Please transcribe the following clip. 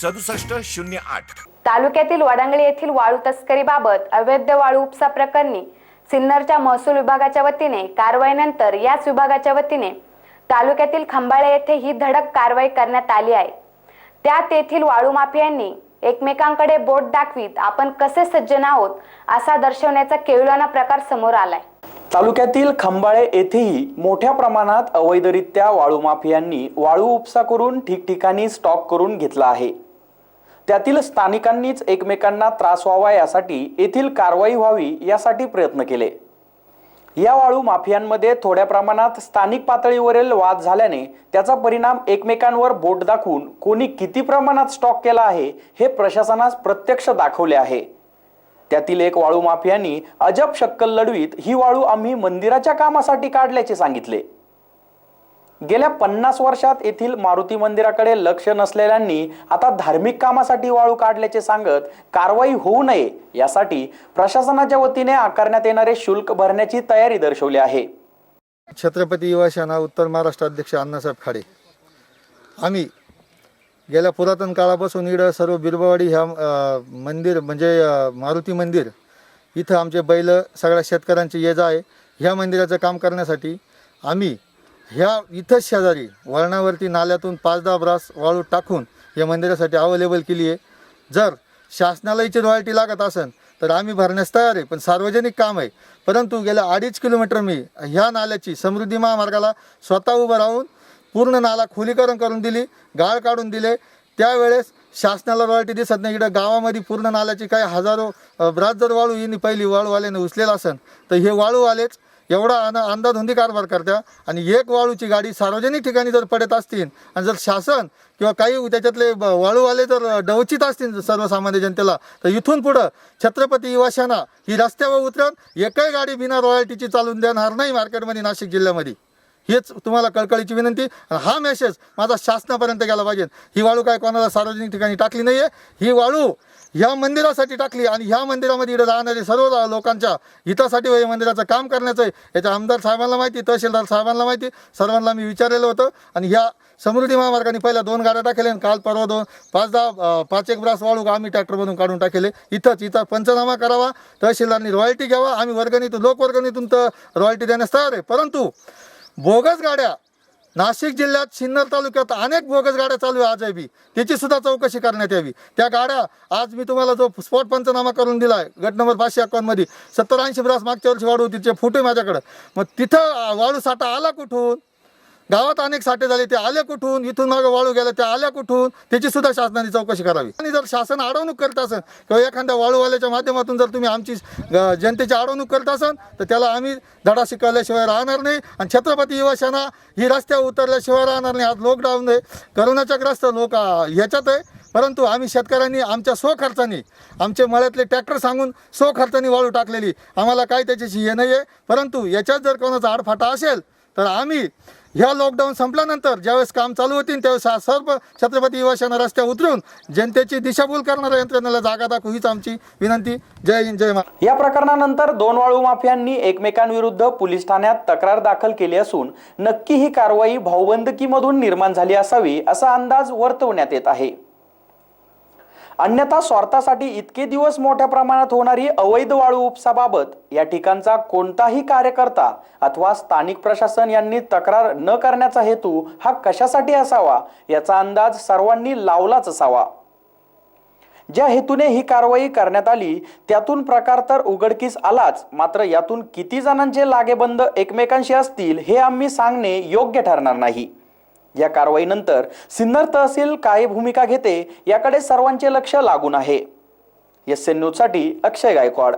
सदुसष्ट शून्य आठ. तालुक्यातील वडांगळे येथील वाळू तस्करीबाबत अवैध वाळू उपसा प्रकरणी सिन्नरच्या महसूल विभागाच्या वतीने कारवाईनंतर याच विभागाच्या वतीने तालुक्यातील खंबाळे येथे ही धडक कारवाई करण्यात आली आहे. त्यात येथील वाळू माफियांनी एकमेकांकडे बोट दाखवीत आपण कसे सज्जन आहोत असा दर्शवण्याचा केविलाना प्रकार समोर आलाय. तालुक्यातील खंबाळे येथेही मोठ्या प्रमाणात अवैधरित्या वाळू माफियांनी वाळू उपसा करून ठिकठिकाणी स्टॉक करून घेतला आहे. त्यातील स्थानिकांनीच एकमेकांना त्रास व्हावा यासाठी येथील कारवाई व्हावी यासाठी प्रयत्न केले. या वाळू माफियांमध्ये थोड्या प्रमाणात स्थानिक पातळीवरील वाद झाल्याने त्याचा परिणाम एकमेकांवर बोट दाखवून कोणी किती प्रमाणात स्टॉक केला आहे हे प्रशासनास प्रत्यक्ष दाखवले आहे. त्यातील एक वाळू माफियांनी अजब शक्कल लढवीत ही वाळू आम्ही मंदिराच्या कामासाठी काढल्याचे सांगितले. गेल्या पन्नास वर्षात येथील मारुती मंदिराकडे लक्ष नसलेल्यांनी आता धार्मिक कामासाठी वाळू काढल्याचे सांगत कारवाई होऊ नये यासाठी प्रशासनाच्या वतीने आकारण्यात येणारे शुल्क भरण्याची तयारी दर्शवली आहे. छत्रपती युवा सेना उत्तर महाराष्ट्र अध्यक्ष अण्णासाहेब खाडे. आम्ही गेल्या पुरातन काळापासून इकडं सर्व बिरबवाडी ह्या मंदिर म्हणजे मारुती मंदिर इथं आमचे बैल सगळ्या शेतकऱ्यांची ये जा आहे. ह्या मंदिराचं काम करण्यासाठी आम्ही ह्या इथंच शेजारी वळणावरती नाल्यातून पाच दहा ब्रास वाळू टाकून या मंदिरासाठी अवेलेबल केली आहे. जर शासनाला याची रॉयल्टी लागत असेल तर आम्ही भरण्यास तयार आहे पण सार्वजनिक काम आहे. परंतु गेल्या अडीच किलोमीटर मी ह्या नाल्याची समृद्धी महामार्गाला स्वतः उभं राहून पूर्ण नाला खोलीकरण करून दिली गाळ काढून दिले. त्यावेळेस शासनाला रॉयल्टी दिसत नाही. इकडं गावामध्ये पूर्ण नाल्याची काही हजारो ब्रास जर वाळू यांनी पहिली वाळूवाल्याने उचलेला असेल तर हे वाळूवालेच एवढा अन अंधाधुंदी कारभार करत्या आणि एक वाळूची गाडी सार्वजनिक ठिकाणी जर पडत असतील आणि जर शासन किंवा काही त्याच्यातले वाळूवाले जर डवचित असतील सर्वसामान्य जनतेला तर इथून पुढं छत्रपती युवाशाना ही रस्त्यावर उतरत एकही गाडी बिना रॉयल्टीची चालून देणार नाही मार्केटमध्ये नाशिक जिल्ह्यामध्ये. हेच तुम्हाला कळकळीची विनंती. हा मेसेज माझा शासनापर्यंत गेला पाहिजे. ही वाळू काय कोणाला सार्वजनिक ठिकाणी टाकली नाही आहे ही वाळू ह्या मंदिरासाठी टाकली आणि ह्या मंदिरामध्ये इथं राहणारे सर्व लोकांच्या हितासाठी हे मंदिराचं काम करण्याचं आहे. याच्या आमदार साहेबांना माहिती तहसीलदार साहेबांना माहिती सर्वांना मी विचारलेलं होतं. आणि ह्या समृद्धी महामार्गाने पहिल्या दोन गाड्या टाकल्या आणि काल परवा दोन पाच दहा पाच एक ब्रास वाळू आम्ही ट्रॅक्टरमधून काढून टाकले. इथंच इथं पंचनामा करावा तहसीलदारनी रॉयल्टी घ्यावा. आम्ही वर्गणीतून लोकवर्गणीतून तर रॉयल्टी देण्यास तयार आहे. परंतु बोगस गाड्या नाशिक जिल्ह्यात सिन्नर तालुक्यात अनेक बोगस गाड्या चालू आहे आजही बी. त्याची सुद्धा चौकशी करण्यात यावी. त्या गाड्या आज मी तुम्हाला जो स्पॉट पंचनामा करून दिला आहे गट नंबर पाचशे अकावन्नमध्ये सत्तर ऐंशी ब्रास मागच्या वर्षी वाढू तिचे फोटो आहे माझ्याकडं. मग तिथं वाळू साठा आला कुठून? गावात अनेक साठे झाले ते आले कुठून? इथून मागे वाळू गेलं ते आल्या कुठून? त्याची सुद्धा शासनाने चौकशी करावी. आणि जर शासन अडवणूक करत असेल किंवा एखाद्या वाळूवाल्याच्या माध्यमातून जर तुम्ही आमची जनतेची अडवणूक करत असाल तर त्याला आम्ही धडा शिकवल्याशिवाय राहणार नाही. आणि छत्रपती युवा सेना ही रस्त्यावर उतरल्याशिवाय राहणार नाही. आज लॉकडाऊन आहे. करोनाच्या ग्रस्त लोक ह्याच्यात आहे. परंतु आम्ही शेतकऱ्यांनी आमच्या स्वखर्चाने आमचे मळ्यातले ट्रॅक्टर सांगून स्वखर्चाने वाळू टाकलेली. आम्हाला काय त्याच्याशी हे नाही आहे परंतु याच्यात जर कोणाचा आडफाटा असेल तर आम्ही ह्या लॉकडाऊन संपल्यानंतर ज्यावेळेस काम चालू होतील त्यावेळेस सर्व छत्रपती युवा सेना रस्त्यावर उतरून जनतेची दिशाभूल करणाऱ्या यंत्रणेला जागा दाखवू हीच आमची विनंती. जय हिंद जय मा या प्रकरणानंतर दोन वाळू माफियांनी एकमेकांविरुद्ध पोलीस ठाण्यात तक्रार दाखल केली असून नक्की ही कारवाई भाऊबंदकीमधून निर्माण झाली असावी असा अंदाज वर्तवण्यात येत आहे. अन्यथा स्वार्थासाठी इतके दिवस मोठ्या प्रमाणात होणारी अवैध वाळू उपसाबाबत या ठिकाणचा कोणताही कार्यकर्ता अथवा स्थानिक प्रशासन यांनी तक्रार न करण्याचा हेतू हा कशासाठी असावा याचा अंदाज सर्वांनी लावलाच असावा. ज्या हेतूने ही कारवाई करण्यात आली त्यातून प्रकार तर उघडकीस आलाच मात्र यातून किती जणांचे लागेबंद एकमेकांशी असतील हे आम्ही सांगणे योग्य ठरणार नाही. या कारवाईनंतर सिन्नर तहसील काय भूमिका घेते याकडे सर्वांचे लक्ष लागून आहे. एस एन न्यूजसाठी अक्षय गायकवाड.